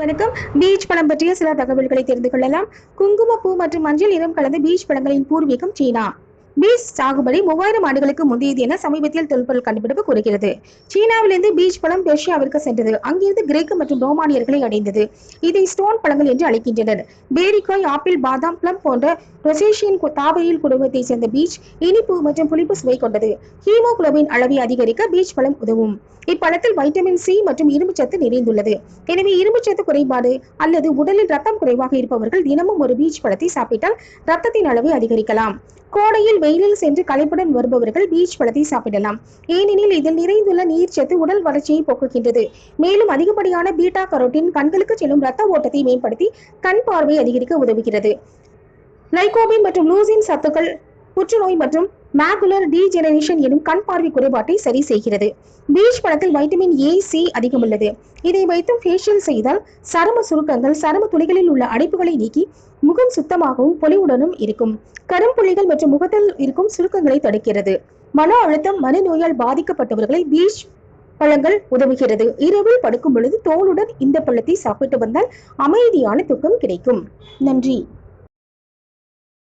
வணக்கம். பீச் பழம் பற்றிய சில தகவல்களை தெரிந்து கொள்ளலாம். குங்குமப்பூ மற்றும் மஞ்சள் நிறம் கலந்த பீச் பழங்களின் பூர்வீகம் சீனா. பீச் சாகுபடி மூவாயிரம் ஆண்டுகளுக்கு முந்தையது என சமீபத்தில் தொல்பொருள் கண்டுபிடிப்பு கூறுகிறது. சீனாவிலிருந்து பீச் பழம் பெர்ஷியாவிற்கு சென்றது. அங்கிருந்து கிரேக்க மற்றும் ரோமானியர்களை அடைந்தது. இதை ஸ்டோன் பழங்கள் என்று அழைக்கின்றனர். பேரிக்காய் ஆப்பிள் பாதாம் பிளம் போன்ற ரொசேஷியன் தாவரியல் குடும்பத்தை சேர்ந்த பீச் இனிப்பு மற்றும் புளிப்பு சுவை கொண்டது. ஹீமோகுளோபின் அளவை அதிகரிக்க பீச் பழம் உதவும். இப்பழத்தில் வைட்டமின் சி மற்றும் இரும்புச்சத்து நிறைந்துள்ளது. எனவே இரும்புச்சத்து குறைபாடு அல்லது உடலில் ரத்தம் குறைவாக இருப்பவர்கள் தினமும் ஒரு பீச் பழத்தை சாப்பிட்டால் ரத்தத்தின் அளவை அதிகரிக்கலாம். கோடையில் வெயிலில் சென்று களைப்புடன் வருபவர்கள் பீச் பழத்தை சாப்பிடலாம். ஏனெனில் இதில் நிறைந்துள்ள நீர்ச்சத்து உடல் வளர்ச்சியை போக்குகின்றது. மேலும் அதிகப்படியான பீட்டா கரோட்டின் கண்களுக்கு செல்லும் ரத்த ஓட்டத்தை மேம்படுத்தி கண் பார்வை அதிகரிக்க உதவுகிறது. லைகோபின் மற்றும் லூசின் சத்துக்கள் புற்றுநோய் மற்றும் மேகுலர் டீஜெனரேஷன் எனும் கண் பார்வை குறைபாட்டை சரி செய்கிறது. பீச் பழத்தில் வைட்டமின் ஏ சி அதிகம் உள்ளது. இதை வைத்து ஃபேஷியல் செய்தால் சரும சுருக்கங்கள் சரும துளிகளில் உள்ள அடைப்புகளை நீக்கி முகம் சுத்தமாகவும் பொலிவுடனும் இருக்கும். கரும்புள்ளிகள் மற்றும் முகத்தில் இருக்கும் சுருக்கங்களை தடுக்கிறது. மன அழுத்தம் மனநோயால் பாதிக்கப்பட்டவர்களை பீச் பழங்கள் உதவுகிறது. இரவில் படுக்கும் பொழுது தோலுடன் இந்த பழத்தை சாப்பிட்டு வந்தால் அமைதியான தூக்கம் கிடைக்கும். நன்றி.